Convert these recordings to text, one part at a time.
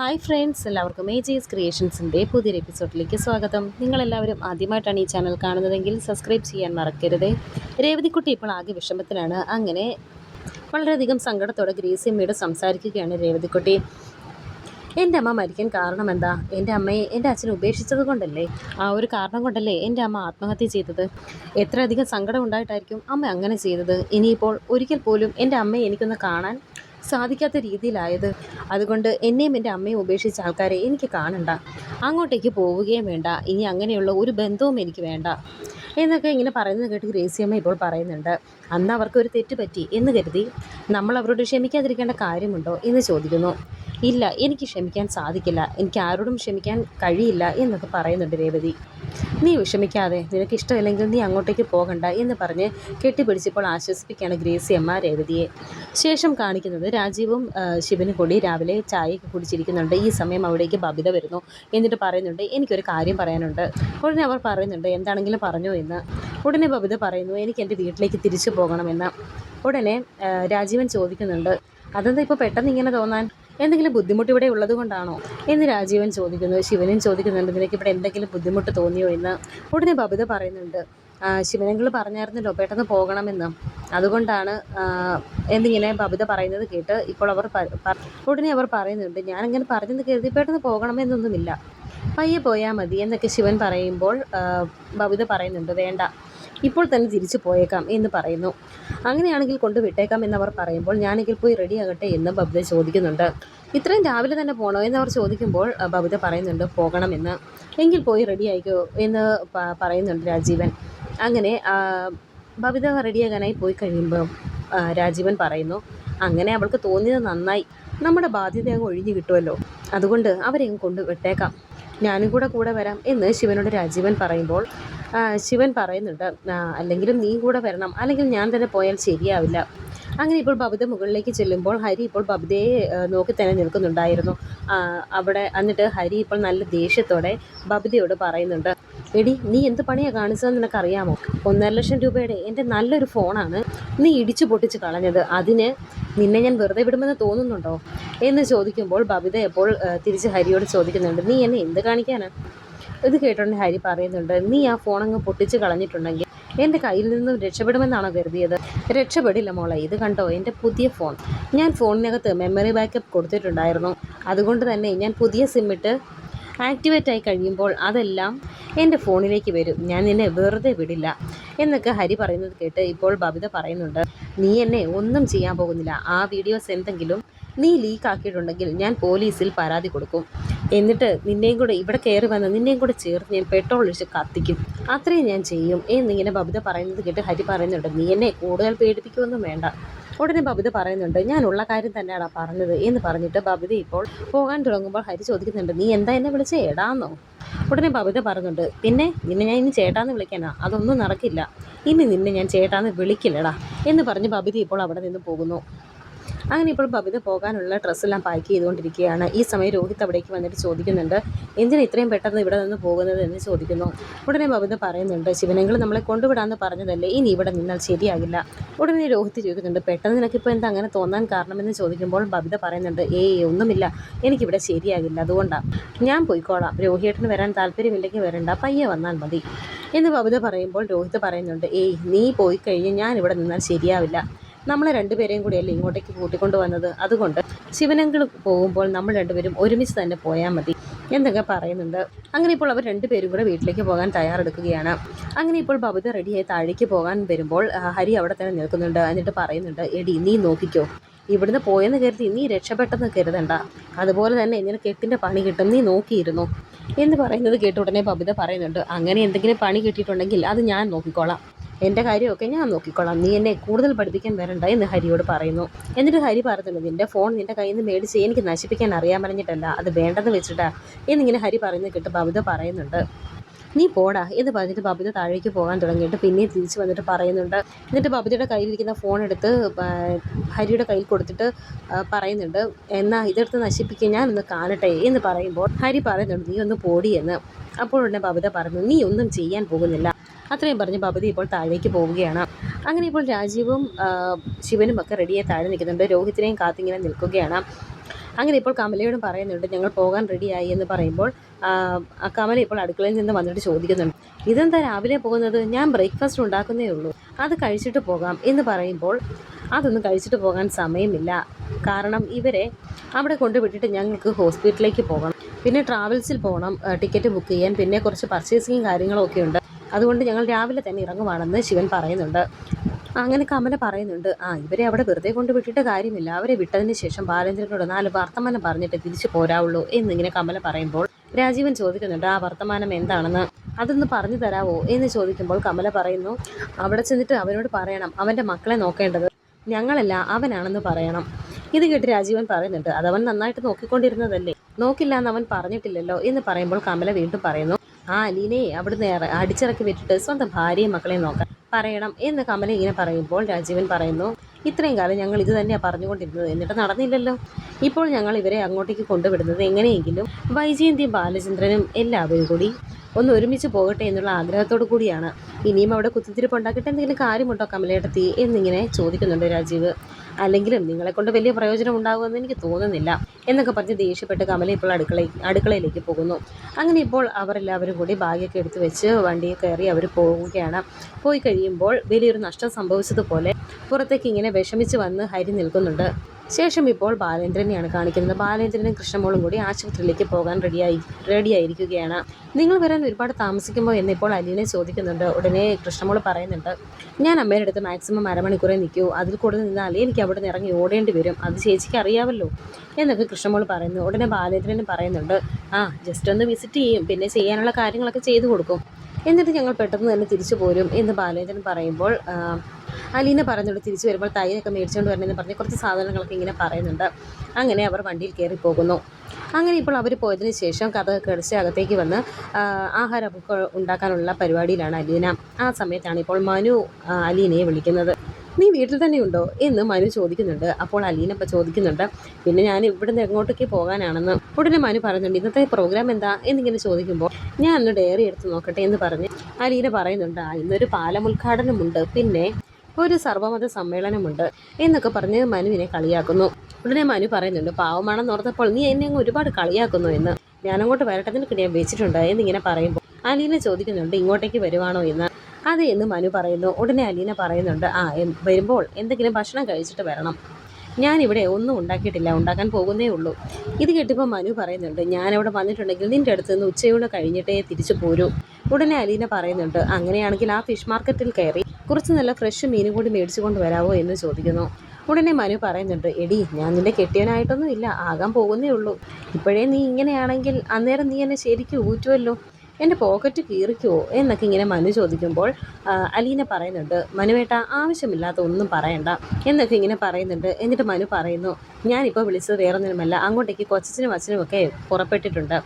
Hi friends എല്ലാവർക്കും ഏജീസ് ക്രിയേഷൻസിന്റെ പുതിയൊരു എപ്പിസോഡിലേക്ക് സ്വാഗതം. നിങ്ങളെല്ലാവരും ആദ്യമായിട്ടാണ് ഈ ചാനൽ കാണുന്നതെങ്കിൽ സബ്സ്ക്രൈബ് ചെയ്യാൻ മറക്കരുത്. രേവതിക്കുട്ടി ഇപ്പോൾ ആകെ വിഷമത്തിലാണ്. അങ്ങനെ വളരെയധികം സങ്കടത്തോടെ ഗ്രേസിയമ്മയോട് സംസാരിക്കുകയാണ് രേവതിക്കുട്ടി. എന്റെ അമ്മ മരിക്കാൻ കാരണം എന്താ? എന്റെ അമ്മയെ എന്റെ അച്ഛൻ ഉപേക്ഷിച്ചത് കൊണ്ടല്ലേ? ആ ഒരു കാരണം കൊണ്ടല്ലേ എന്റെ അമ്മ ആത്മഹത്യ ചെയ്തത്? എത്രയധികം സങ്കടം ഉണ്ടായിട്ടായിരിക്കും അമ്മ അങ്ങനെ ചെയ്തത്? ഇനിയിപ്പോൾ ഒരിക്കൽ പോലും എന്റെ അമ്മയെ എനിക്കൊന്ന് കാണാൻ സാധിക്കാത്ത രീതിയിലായത്. അതുകൊണ്ട് എന്നെയും എന്റെ അമ്മയും ഉപേക്ഷിച്ച ആൾക്കാരെ എനിക്ക് കാണണ്ട. അങ്ങോട്ടേക്ക് പോവുകയും വേണ്ട. ഇനി അങ്ങനെയുള്ള ഒരു ബന്ധവും എനിക്ക് വേണ്ട. എന്നൊക്കെ ഇങ്ങനെ പറയുന്നത് കേട്ട് ഗ്രേസിയമ്മ ഇപ്പോൾ പറയുന്നുണ്ട്. അന്ന് അവർക്ക് ഒരു തെറ്റ് പറ്റി എന്ന് കരുതി നമ്മൾ അവരോട് ക്ഷമിക്കാതിരിക്കേണ്ട കാര്യമുണ്ടോ എന്ന് ചോദിക്കുന്നു. ഇല്ല എനിക്ക് ക്ഷമിക്കാൻ സാധിക്കില്ല. എനിക്ക് ആരോടും ക്ഷമിക്കാൻ കഴിയില്ല എന്നൊക്കെ പറയുന്നുണ്ട് രേവതി. നീ വിഷമിക്കാതെ നിനക്ക് ഇഷ്ടമില്ലെങ്കിൽ നീ അങ്ങോട്ടേക്ക് പോകണ്ട എന്ന് പറഞ്ഞ് കെട്ടിപ്പിടിച്ചപ്പോൾ ആശ്വസിപ്പിക്കുകയാണ് ഗ്രേസി അമ്മ രേവതിയെ. ശേഷം കാണിക്കുന്നത് രാജീവും ശിവനും കൂടി രാവിലെ ചായയൊക്കെ കുടിച്ചിരിക്കുന്നുണ്ട്. ഈ സമയം അവിടേക്ക് ബബിത വരുന്നു എന്നിട്ട് പറയുന്നുണ്ട് എനിക്കൊരു കാര്യം പറയാനുണ്ട്. ഉടനെ അവർ പറയുന്നുണ്ട് എന്താണെങ്കിലും പറഞ്ഞു എന്ന്. ഉടനെ ബബിത പറയുന്നു എനിക്ക് എന്റെ വീട്ടിലേക്ക് തിരിച്ചു പോകണമെന്ന്. ഉടനെ രാജീവൻ ചോദിക്കുന്നുണ്ട് അതെന്താ ഇപ്പോൾ പെട്ടെന്ന് ഇങ്ങനെ തോന്നാൻ? എന്തെങ്കിലും ബുദ്ധിമുട്ട് ഇവിടെ ഉള്ളത് കൊണ്ടാണോ? എന്ന് രാജീവൻ ചോദിക്കുന്നു. ശിവനും ചോദിക്കുന്നുണ്ട് നിനക്ക് ഇവിടെ എന്തെങ്കിലും ബുദ്ധിമുട്ട് തോന്നിയോ എന്ന്? ഉടനെ ബബിത പറയുന്നുണ്ട് "ആ, ശിവനങ്കിൾ പറഞ്ഞായിരുന്നല്ലോ പെട്ടെന്ന് പോകണമെന്ന്. അതുകൊണ്ടാണ് എന്നിങ്ങനെ ബബിത പറയുന്നത് കേട്ട് ഇപ്പോൾ അവർ ഉടനെ അവർ പറയുന്നുണ്ട് ഞാനിങ്ങനെ പറഞ്ഞെന്ന് കരുതി പെട്ടെന്ന് പോകണമെന്നൊന്നുമില്ല. പയ്യെ പോയാൽ മതി എന്നൊക്കെ ശിവൻ പറയുമ്പോൾ ബബിത പറയുന്നുണ്ട് വേണ്ട. ഇപ്പോൾ തന്നെ തിരിച്ചു പോയേക്കാം എന്ന് പറയുന്നു. അങ്ങനെയാണെങ്കിൽ കൊണ്ടുവിട്ടേക്കാം എന്നവർ പറയുമ്പോൾ ഞാനെങ്കിൽ പോയി റെഡിയാകട്ടെ എന്ന് ബബിത ചോദിക്കുന്നുണ്ട്. ഇത്രയും രാവിലെ തന്നെ പോകണോ എന്നവർ ചോദിക്കുമ്പോൾ ബബിത പറയുന്നുണ്ട് പോകണമെന്ന് എങ്കിൽ പോയി റെഡിയായിക്കോ എന്ന് പറയുന്നുണ്ട് രാജീവൻ. അങ്ങനെ ബബിത റെഡിയാകാനായി പോയി കഴിയുമ്പോൾ രാജീവൻ പറയുന്നു അങ്ങനെ അവൾക്ക് തോന്നിയത് നന്നായി. നമ്മുടെ ബാധ്യത അങ്ങ് ഒഴിഞ്ഞു കിട്ടുമല്ലോ. അതുകൊണ്ട് അവരെയും കൊണ്ട് വിട്ടേക്കാം. ഞാനും കൂടെ കൂടെ വരാം എന്ന് ശിവനോട് രാജീവൻ പറയുമ്പോൾ ശിവൻ പറയുന്നുണ്ട് "ആ, അല്ലെങ്കിലും നീ കൂടെ വരണം. അല്ലെങ്കിൽ ഞാൻ തന്നെ പോയാൽ ശരിയാവില്ല. അങ്ങനെ ഇപ്പോൾ ബബിത മുകളിലേക്ക് ചെല്ലുമ്പോൾ ഹരി ഇപ്പോൾ ബബിതയെ നോക്കി തന്നെ നിൽക്കുന്നുണ്ടായിരുന്നു. അവിടെ എന്നിട്ട് ഹരി ഇപ്പോൾ നല്ല ദേഷ്യത്തോടെ ബബിതയോട് പറയുന്നുണ്ട് എടി നീ എന്ത് പണിയാണ് കാണിച്ചതെന്ന് നിനക്കറിയാമോ? ഒന്നര ലക്ഷം രൂപയുടെ എന്റെ നല്ലൊരു ഫോണാണ് നീ ഇടിച്ചു പൊട്ടിച്ച് കളഞ്ഞത്. അതിന് നിന്നെ ഞാൻ വെറുതെ വിടുമെന്ന് തോന്നുന്നുണ്ടോ? എന്ന് ചോദിക്കുമ്പോൾ ബബിത എപ്പോൾ തിരിച്ച് ഹരിയോട് ചോദിക്കുന്നുണ്ട് നീ എന്നെ എന്ത് കാണിക്കാനാണ് ഇത് കേട്ടോണ്ട് ഹരി പറയുന്നുണ്ട് നീ ആ ഫോൺ അങ്ങ് പൊട്ടിച്ച് കളഞ്ഞിട്ടുണ്ടെങ്കിൽ എന്റെ കയ്യിൽ നിന്നും രക്ഷപ്പെടുമെന്നാണോ കരുതിയത്? രക്ഷപ്പെടില്ല മോളെ ഇത് കണ്ടോ എന്റെ പുതിയ ഫോൺ. ഞാൻ ഫോണിനകത്ത് മെമ്മറി ബാക്കപ്പ് കൊടുത്തിട്ടുണ്ടായിരുന്നു. അതുകൊണ്ട് തന്നെ ഞാൻ പുതിയ സിമ്മിട്ട് ആക്ടിവേറ്റ് ആയി കഴിയുമ്പോൾ അതെല്ലാം എന്റെ ഫോണിലേക്ക് വരും. ഞാൻ നിന്നെ വെറുതെ വിടില്ല. എന്നൊക്കെ ഹരി പറയുന്നത് കേട്ട് ഇപ്പോൾ ബബിത പറയുന്നുണ്ട് നീ എന്നെ ഒന്നും ചെയ്യാൻ പോകുന്നില്ല. ആ വീഡിയോസ് എന്തെങ്കിലും നീ ലീക്ക് ആക്കിയിട്ടുണ്ടെങ്കിൽ ഞാൻ പോലീസിൽ പരാതി കൊടുക്കും. എന്നിട്ട് നിന്നെയും കൂടെ ഇവിടെ കയറി വന്ന് നിന്നെയും കൂടെ ചേർത്ത് ഞാൻ പെട്രോൾ ഒഴിച്ച് കത്തിക്കും. അത്രയും ഞാൻ ചെയ്യും. എന്നിങ്ങനെ ബബിത പറയുന്നത് കേട്ട് ഹരി പറയുന്നുണ്ട് നീ എന്നെ കൂടുതൽ പേടിപ്പിക്കുമൊന്നും വേണ്ട. ഉടനെ ബബിത പറയുന്നുണ്ട് ഞാൻ ഉള്ള കാര്യം തന്നെയാണ് പറഞ്ഞത് എന്ന് പറഞ്ഞിട്ട് ബബിത ഇപ്പോൾ പോകാൻ തുടങ്ങുമ്പോൾ ഹരി ചോദിക്കുന്നുണ്ട് നീ എന്താ എന്നെ വിളിച്ച? ഏടാന്നോ ഉടനെ ബബിത പറഞ്ഞുണ്ട് പിന്നെ നിന്നെ ഞാൻ ഇനി ചേട്ടാന്ന് വിളിക്കാനാ അതൊന്നും നടക്കില്ല. ഇനി നിന്നെ ഞാൻ ചേട്ടാന്ന് വിളിക്കില്ലടാ എന്ന് പറഞ്ഞ് ബബിത ഇപ്പോൾ അവിടെ നിന്ന് പോകുന്നു. അങ്ങനെ ഇപ്പോൾ ബബിത പോകാനുള്ള ഡ്രസ്സെല്ലാം പാക്ക് ചെയ്തുകൊണ്ടിരിക്കുകയാണ്. ഈ സമയം രോഹിത് അവിടേക്ക് വന്നിട്ട് ചോദിക്കുന്നുണ്ട് എന്തിനാ ഇത്രയും പെട്ടെന്ന് ഇവിടെ നിന്ന് പോകുന്നത്? എന്ന് ചോദിക്കുന്നു. ഉടനെ ബബിത പറയുന്നുണ്ട് ശിവനെങ്കിൽ നമ്മളെ കൊണ്ടുവിടാമെന്ന് പറഞ്ഞതല്ലേ? ഇനി ഇവിടെ നിന്നാൽ ശരിയാകില്ല. ഉടനെ രോഹിത് ചോദിക്കുന്നുണ്ട് പെട്ടെന്ന് നിനക്ക് നിനക്കിപ്പോൾ എന്താ അങ്ങനെ തോന്നാൻ കാരണമെന്ന് ചോദിക്കുമ്പോൾ? ബബിത പറയുന്നുണ്ട് ഏയ് ഒന്നുമില്ല. എനിക്കിവിടെ ശരിയാകില്ല. അതുകൊണ്ടാണ് ഞാൻ പോയിക്കോളാം. രോഹിയേട്ടന് വരാൻ താല്പര്യമില്ലെങ്കിൽ വരണ്ട. പയ്യെ വന്നാൽ മതി. എന്ന് ബബിത പറയുമ്പോൾ രോഹിത് പറയുന്നുണ്ട് ഏയ് നീ പോയി കഴിഞ്ഞ് ഞാൻ ഇവിടെ നിന്നാൽ ശരിയാവില്ല. നമ്മളെ രണ്ടുപേരെയും കൂടിയല്ലേ ഇങ്ങോട്ടേക്ക് കൂട്ടിക്കൊണ്ട് വന്നത്? അതുകൊണ്ട് ശിവനങ്കിൾ പോകുമ്പോൾ നമ്മൾ രണ്ടുപേരും ഒരുമിച്ച് തന്നെ പോയാൽ മതി. എന്നൊക്കെ പറയുന്നുണ്ട്. അങ്ങനെ ഇപ്പോൾ അവർ രണ്ടുപേരും കൂടെ വീട്ടിലേക്ക് പോകാൻ തയ്യാറെടുക്കുകയാണ്. അങ്ങനെ ഇപ്പോൾ ബബിത റെഡിയായി താഴേക്ക് പോകാൻ വരുമ്പോൾ ഹരി അവിടെ തന്നെ നിൽക്കുന്നുണ്ട്. എന്നിട്ട് പറയുന്നുണ്ട് എടി നീ നോക്കിക്കോ. ഇവിടുന്ന് പോയെന്ന് കരുതി നീ രക്ഷപ്പെട്ടെന്ന് കരുതണ്ട. അതുപോലെ തന്നെ ഇങ്ങനെ കെട്ടിന്റെ പണി കിട്ടും. നീ നോക്കിയിരുന്നു. എന്ന് പറയുന്നത് കേട്ട ഉടനെ ബബിത പറയുന്നുണ്ട് അങ്ങനെ എന്തെങ്കിലും പണി കിട്ടിയിട്ടുണ്ടെങ്കിൽ അത് ഞാൻ നോക്കിക്കോളാം. എന്റെ കാര്യമൊക്കെ ഞാൻ നോക്കിക്കൊള്ളാം. നീ എന്നെ കൂടുതൽ പഠിപ്പിക്കാൻ വരണ്ട എന്ന് ഹരിയോട് പറയുന്നു. എന്നിട്ട് ഹരി പറയുന്നുണ്ട് നിന്റെ ഫോൺ നിന്റെ കയ്യിൽ നിന്ന് മേടിച്ച് എനിക്ക് നശിപ്പിക്കാൻ അറിയാൻ പറഞ്ഞിട്ടല്ല അത് വേണ്ടെന്ന് വെച്ചിട്ടാ. എന്നിങ്ങനെ ഹരി പറയുന്നത് കേട്ട് ബബിത പറയുന്നുണ്ട്. നീ പോടാ എന്ന് പറഞ്ഞിട്ട് ബബിത താഴേക്ക് പോകാൻ തുടങ്ങിയിട്ട് പിന്നെ തിരിച്ച് വന്നിട്ട് പറയുന്നുണ്ട്. എന്നിട്ട് ബബിതയുടെ കയ്യിലിരിക്കുന്ന ഫോൺ എടുത്ത് ഹരിയുടെ കയ്യിൽ കൊടുത്തിട്ട് പറയുന്നുണ്ട് എന്നാൽ ഇതെടുത്ത് നശിപ്പിക്കുക ഞാനൊന്ന് കാണട്ടെ എന്ന് പറയുമ്പോൾ ഹരി പറയുന്നുണ്ട് നീ ഒന്ന് പോടിയെന്ന് അപ്പോൾ ബബിത പറഞ്ഞു നീ ഒന്നും ചെയ്യാൻ പോകുന്നില്ല. അത്രയും പറഞ്ഞ് ബബിത ഇപ്പോൾ താഴേക്ക് പോവുകയാണ്. അങ്ങനെ ഇപ്പോൾ രാജീവും ശിവനും ഒക്കെ റെഡിയായി താഴെ നിൽക്കുന്നുണ്ട്. രോഹിത്തിനെയും കാത്തിങ്ങനെ നിൽക്കുകയാണ്. അങ്ങനെ ഇപ്പോൾ കമലയോടും പറയുന്നുണ്ട് ഞങ്ങൾ പോകാൻ റെഡിയായി എന്ന് പറയുമ്പോൾ കമല ഇപ്പോൾ അടുക്കളയിൽ നിന്ന് വന്നിട്ട് ചോദിക്കുന്നുണ്ട് ഇതെന്താ രാവിലെ പോകുന്നത്? ഞാൻ ബ്രേക്ക്ഫാസ്റ്റ് ഉണ്ടാക്കുന്നേ ഉള്ളൂ. അത് കഴിച്ചിട്ട് പോകാം എന്ന് പറയുമ്പോൾ അതൊന്നും കഴിച്ചിട്ട് പോകാൻ സമയമില്ല. കാരണം ഇവരെ അവിടെ കൊണ്ടുവിട്ടിട്ട് ഞങ്ങൾക്ക് ഹോസ്പിറ്റലിലേക്ക് പോകണം. പിന്നെ ട്രാവൽസിൽ പോകണം ടിക്കറ്റ് ബുക്ക് ചെയ്യാൻ പിന്നെ കുറച്ച് പർച്ചേസിങ് കാര്യങ്ങളൊക്കെ ഉണ്ട്. അതുകൊണ്ട് ഞങ്ങൾ രാവിലെ തന്നെ ഇറങ്ങുവാണെന്ന് ശിവൻ പറയുന്നുണ്ട്. അങ്ങനെ കമല പറയുന്നുണ്ട് ആ ഇവരെ അവിടെ വെറുതെ കൊണ്ട് വിട്ടിട്ട് കാര്യമില്ല. അവരെ വിട്ടതിന് ശേഷം ബാലേന്ദ്രനോട് നാല് വർത്തമാനം പറഞ്ഞിട്ട് തിരിച്ചു പോരാവുള്ളൂ എന്നിങ്ങനെ കമല പറയുമ്പോൾ രാജീവൻ ചോദിക്കുന്നുണ്ട് ആ വർത്തമാനം എന്താണെന്ന്? അതൊന്ന് പറഞ്ഞു തരാവോ? എന്ന് ചോദിക്കുമ്പോൾ കമല പറയുന്നു അവിടെ ചെന്നിട്ട് അവനോട് പറയണം അവന്റെ മക്കളെ നോക്കേണ്ടത് ഞങ്ങളല്ല അവനാണെന്ന് പറയണം. ഇത് കേട്ട് രാജീവൻ പറയുന്നുണ്ട് അതവൻ നന്നായിട്ട് നോക്കിക്കൊണ്ടിരുന്നതല്ലേ? നോക്കില്ല എന്ന് അവൻ പറഞ്ഞിട്ടില്ലല്ലോ എന്ന് പറയുമ്പോൾ കമല വീണ്ടും പറയുന്നു ആ അലീനെ അവിടുന്ന് അടിച്ചിറക്കി വിട്ടിട്ട് സ്വന്തം ഭാര്യയും മക്കളെയും നോക്കാൻ പറയണം എന്ന് കമല ഇങ്ങനെ പറയുമ്പോൾ രാജീവൻ പറയുന്നു ഇത്രയും കാലം ഞങ്ങൾ ഇത് തന്നെയാണ് പറഞ്ഞുകൊണ്ടിരുന്നത് എന്നിട്ട് നടന്നില്ലല്ലോ. ഇപ്പോൾ ഞങ്ങൾ ഇവരെ അങ്ങോട്ടേക്ക് കൊണ്ടുവിടുന്നത് എങ്ങനെയെങ്കിലും വൈജയന്തിയും ബാലചന്ദ്രനും എല്ലാവരും കൂടി ഒന്ന് ഒരുമിച്ച് പോകട്ടെ എന്നുള്ള ആഗ്രഹത്തോടു കൂടിയാണ്. ഇനിയും അവിടെ കുത്തിത്തിരിപ്പ് ഉണ്ടാക്കിയിട്ട് എന്തെങ്കിലും കാര്യമുണ്ടോ കമലയേട്ടത്തി? എന്നിങ്ങനെ ചോദിക്കുന്നുണ്ട് രാജീവ്. അല്ലെങ്കിലും നിങ്ങളെ കൊണ്ട് വലിയ പ്രയോജനം ഉണ്ടാകുമെന്ന് എനിക്ക് തോന്നുന്നില്ല എന്നൊക്കെ പറഞ്ഞ് ദേഷ്യപ്പെട്ട് കമല ഇപ്പോൾ അടുക്കള അടുക്കളയിലേക്ക് പോകുന്നു. അങ്ങനെ ഇപ്പോൾ അവരെല്ലാവരും കൂടി ബാഗൊക്കെ എടുത്ത് വെച്ച് വണ്ടിയിൽ കയറി അവർ പോവുകയാണ്. പോയി കഴിയുമ്പോൾ വലിയൊരു നഷ്ടം സംഭവിച്ചതുപോലെ പുറത്തേക്ക് ഇങ്ങനെ വിഷമിച്ച് വന്ന് ഹരി നിൽക്കുന്നുണ്ട്. ശേഷം ഇപ്പോൾ ബാലേന്ദ്രനെയാണ് കാണിക്കുന്നത്. ബാലേന്ദ്രനും കൃഷ്ണമോളും കൂടി ആശുപത്രിയിലേക്ക് പോകാൻ റെഡിയായി റെഡിയായിരിക്കുകയാണ്. നിങ്ങൾ വരാൻ ഒരുപാട് താമസിക്കുമ്പോൾ എന്ന് ഇപ്പോൾ അലീനെ ചോദിക്കുന്നുണ്ട്. ഉടനെ കൃഷ്ണമോൾ പറയുന്നുണ്ട് ഞാൻ അമ്മയുടെ അടുത്ത് മാക്സിമം അരമണിക്കൂറേ നിൽക്കൂ. അതിൽ കൂടുതൽ നിന്നാൽ എനിക്ക് അവിടെ നിന്ന് ഇറങ്ങി ഓടേണ്ടി വരും. അത് ചേച്ചിക്ക് അറിയാമല്ലോ എന്നൊക്കെ കൃഷ്ണമോൾ പറയുന്നു. ഉടനെ ബാലേന്ദ്രനും പറയുന്നുണ്ട് ആ ജസ്റ്റ് ഒന്ന് വിസിറ്റ് ചെയ്യും. പിന്നെ ചെയ്യാനുള്ള കാര്യങ്ങളൊക്കെ ചെയ്തു കൊടുക്കും. എന്നിട്ട് ഞങ്ങൾ പെട്ടെന്ന് തന്നെ തിരിച്ചു പോരും എന്ന് ബാലേന്ദ്രൻ പറയുമ്പോൾ അലീന പറയുന്നുണ്ട് തിരിച്ചു വരുമ്പോൾ തൈരൊക്കെ മേടിച്ചുകൊണ്ട് വരണമെന്ന് പറഞ്ഞ് കുറച്ച് സാധനങ്ങളൊക്കെ ഇങ്ങനെ പറയുന്നുണ്ട്. അങ്ങനെ അവർ വണ്ടിയിൽ കയറി പോകുന്നു. അങ്ങനെ ഇപ്പോൾ അവർ പോയതിന് ശേഷം കഥ കടിച്ച് അകത്തേക്ക് വന്ന് ആ, ആഹാരമൊക്കെ ഉണ്ടാക്കാനുള്ള പരിപാടിയിലാണ് അലീന. ആ സമയത്താണ് ഇപ്പോൾ മനു അലീനയെ വിളിക്കുന്നത്. നീ വീട്ടിൽ തന്നെ ഉണ്ടോ? എന്ന് മനു ചോദിക്കുന്നുണ്ട്. അപ്പോൾ അലീന ഇപ്പം ചോദിക്കുന്നുണ്ട്. പിന്നെ ഞാൻ ഇവിടുന്ന് എങ്ങോട്ടേക്ക് പോകാനാണെന്ന്? ഉടനെ മനു പറയുന്നുണ്ട് ഇന്നത്തെ പ്രോഗ്രാം എന്താ? എന്നിങ്ങനെ ചോദിക്കുമ്പോൾ ഞാൻ ഒന്ന് ഡയറി എടുത്ത് നോക്കട്ടെ എന്ന് പറഞ്ഞ് അലീന പറയുന്നുണ്ട് "ആ, ഇന്നൊരു പാലം ഉദ്ഘാടനമുണ്ട്. പിന്നെ ഒരു സർവമത സമ്മേളനമുണ്ട് എന്നൊക്കെ പറഞ്ഞ് മനുവിനെ കളിയാക്കുന്നു. ഉടനെ മനു പറയുന്നുണ്ട് പാവമാണെന്ന് ഓർത്തപ്പോൾ നീ എന്നെ അങ്ങ് ഒരുപാട് കളിയാക്കുന്നു എന്ന്. ഞാനങ്ങോട്ട് വരട്ടെ നിനക്ക് ഞാൻ വെച്ചിട്ടുണ്ട് എന്നിങ്ങനെ പറയുമ്പോൾ അലീന ചോദിക്കുന്നുണ്ട് ഇങ്ങോട്ടേക്ക് വരുവാണോ എന്ന്? അതെ എന്ന് മനു പറയുന്നു. ഉടനെ അലീന പറയുന്നുണ്ട് ആ വരുമ്പോൾ എന്തെങ്കിലും ഭക്ഷണം കഴിച്ചിട്ട് വരണം. ഞാനിവിടെ ഒന്നും ഉണ്ടാക്കിയിട്ടില്ല ഉണ്ടാക്കാൻ പോകുന്നേ ഉള്ളൂ. ഇത് കേട്ടിപ്പോൾ മനു പറയുന്നുണ്ട് ഞാനവിടെ വന്നിട്ടുണ്ടെങ്കിൽ നിന്റെ അടുത്ത് നിന്ന് ഉച്ചയൂണ് കഴിഞ്ഞിട്ടേ തിരിച്ചു പോരൂ. ഉടനെ അലീന പറയുന്നുണ്ട് അങ്ങനെയാണെങ്കിൽ ആ ഫിഷ് മാർക്കറ്റിൽ കയറി കുറച്ച് നല്ല ഫ്രഷ് മീനും കൂടി മേടിച്ചു കൊണ്ട് വരാവോ എന്ന് ചോദിക്കുന്നു. ഉടനെ മനു പറയുന്നുണ്ട് എടി ഞാൻ നിന്റെ കെട്ടിയനായിട്ടൊന്നും ഇല്ല ആകാൻ പോകുന്നേ ഉള്ളൂ. ഇപ്പോഴേ നീ ഇങ്ങനെയാണെങ്കിൽ അന്നേരം നീ എന്നെ ശരിക്കും ഊറ്റുമല്ലോ എന്റെ പോക്കറ്റ് കീറിക്കുമോ എന്നൊക്കെ ഇങ്ങനെ മനു ചോദിക്കുമ്പോൾ അലീന പറയുന്നുണ്ട് മനുവേട്ട ആവശ്യമില്ലാത്ത ഒന്നും പറയണ്ട. എന്നൊക്കെ ഇങ്ങനെ പറയുന്നുണ്ട്. എന്നിട്ട് മനു പറയുന്നു ഞാനിപ്പോൾ വിളിച്ചത് വേറൊന്നിനുമല്ല അങ്ങോട്ടേക്ക് കൊച്ചനും അച്ഛനും ഒക്കെ പുറപ്പെട്ടിട്ടുണ്ട്.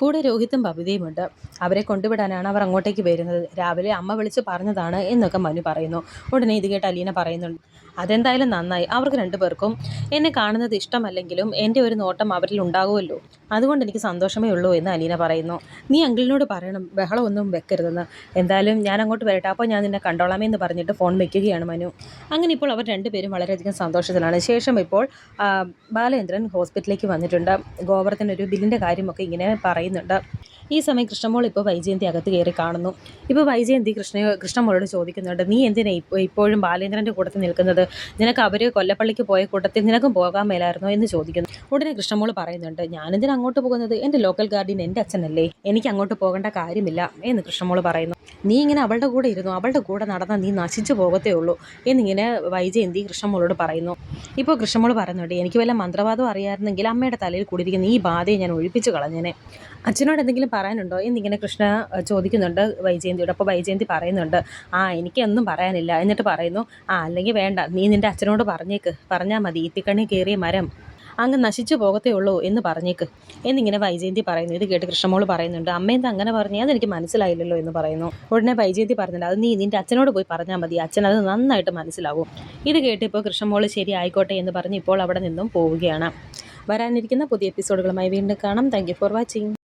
കൂടെ രോഹിത്തും ബബിതയുമുണ്ട് അവരെ കൊണ്ടുവിടാനാണ് അവർ അങ്ങോട്ടേക്ക് വരുന്നത്. രാവിലെ അമ്മ വിളിച്ച് പറഞ്ഞതാണ് എന്നൊക്കെ മനു പറയുന്നു. ഉടനെ ഇത് കേട്ട് അലീന പറയുന്നുണ്ട്. അതെന്തായാലും നന്നായി. അവർക്ക് രണ്ടുപേർക്കും എന്നെ കാണുന്നത് ഇഷ്ടമല്ലെങ്കിലും എന്റെ ഒരു നോട്ടം അവരിൽ ഉണ്ടാകുമല്ലോ അതുകൊണ്ട് എനിക്ക് സന്തോഷമേ ഉള്ളൂ എന്ന് അലീന പറയുന്നു. നീ അങ്കിളിനോട് പറയണം ബഹളമൊന്നും വെക്കരുതെന്ന്. എന്തായാലും ഞാൻ അങ്ങോട്ട് വരട്ടെ. അപ്പോൾ ഞാൻ നിന്നെ കണ്ടോളാമേ എന്ന് പറഞ്ഞിട്ട് ഫോൺ വെക്കുകയാണ് മനു. അങ്ങനെ ഇപ്പോൾ അവർ രണ്ടുപേരും വളരെയധികം സന്തോഷത്തിലാണ്. ശേഷം ഇപ്പോൾ ബാലേന്ദ്രൻ ഹോസ്പിറ്റലിലേക്ക് വന്നിട്ടുണ്ട്. ഗോവർദ്ധനൊരു ബില്ലിന്റെ കാര്യമൊക്കെ ഇങ്ങനെ പറയുന്നുണ്ട്. ഈ സമയം കൃഷ്ണമോൾ ഇപ്പോൾ വൈജയന്തി അകത്ത് കയറി കാണുന്നു. ഇപ്പോൾ വൈജയന്തി കൃഷ്ണ കൃഷ്ണമോളോട് ചോദിക്കുന്നുണ്ട് നീ എന്തിനാ ഇപ്പോൾ ഇപ്പോഴും ബാലേന്ദ്രന്റെ കൂട്ടത്തിൽ നിൽക്കുന്നത്? നിനക്ക് അവർ കൊല്ലപ്പള്ളിക്ക് പോയ കൂട്ടത്തിൽ നിനക്കും പോകാൻ മേലായിരുന്നോ എന്ന് ചോദിക്കുന്നു. ഉടനെ കൃഷ്ണമോൾ പറയുന്നുണ്ട് ഞാനെന്തിനാ അങ്ങോട്ട് പോകുന്നത്? എന്റെ ലോക്കൽ ഗാർഡിയൻ എന്റെ അച്ഛനല്ലേ. എനിക്ക് അങ്ങോട്ട് പോകേണ്ട കാര്യമില്ല എന്ന് കൃഷ്ണമോൾ പറയുന്നു. നീ ഇങ്ങനെ അവളുടെ കൂടെ ഇരുന്നു? അവളുടെ കൂടെ നടന്നാൽ നീ നശിച്ചു പോകത്തേ ഉള്ളൂ എന്നിങ്ങനെ വൈജയന്തി കൃഷ്ണമോളോട് പറയുന്നു. ഇപ്പോൾ കൃഷ്ണമോൾ പറയുന്നുണ്ട് എനിക്ക് വല്ല മന്ത്രവാദം അറിയാമായിരുന്നെങ്കിൽ അമ്മയുടെ തലയിൽ കൂടിയിരിക്കുന്ന ഈ ബാധയെ ഞാൻ ഒഴിപ്പിച്ചു കളഞ്ഞേനെ. അച്ഛനോട് എന്തെങ്കിലും പറയാനുണ്ടോ? എന്നിങ്ങനെ കൃഷ്ണ ചോദിക്കുന്നുണ്ട് വൈജയന്തിയോട്. അപ്പോൾ വൈജയന്തി പറയുന്നുണ്ട് ആ എനിക്കൊന്നും പറയാനില്ല എന്നിട്ട് പറയുന്നു ആ അല്ലെങ്കിൽ വേണ്ട നീ നിന്റെ അച്ഛനോട് പറഞ്ഞേക്ക്. പറഞ്ഞാൽ മതി. ഇത്തിക്കണ്ണി കയറിയ മരം അങ്ങ് നശിച്ചു പോകത്തേ ഉള്ളൂ എന്ന് പറഞ്ഞേക്ക്. എന്നിങ്ങനെ വൈജയന്തി പറയുന്നു. ഇത് കേട്ട് കൃഷ്ണമോൾ പറയുന്നുണ്ട്. അമ്മയെന്താ അങ്ങനെ പറഞ്ഞു? അതെനിക്ക് മനസ്സിലായില്ലല്ലോ എന്ന് പറയുന്നു. ഉടനെ വൈജയന്തി പറഞ്ഞില്ല അത് നീ നിന്റെ അച്ഛനോട് പോയി പറഞ്ഞാൽ മതി. അച്ഛൻ അത് നന്നായിട്ട് മനസ്സിലാവും. ഇത് കേട്ട് ഇപ്പോൾ കൃഷ്ണമോൾ ശരി ആയിക്കോട്ടെ എന്ന് പറഞ്ഞ് ഇപ്പോൾ അവിടെ നിന്നും പോവുകയാണ്. വരാനിരിക്കുന്ന പുതിയ എപ്പിസോഡുകളുമായി വീണ്ടും കാണാം. Thank for watching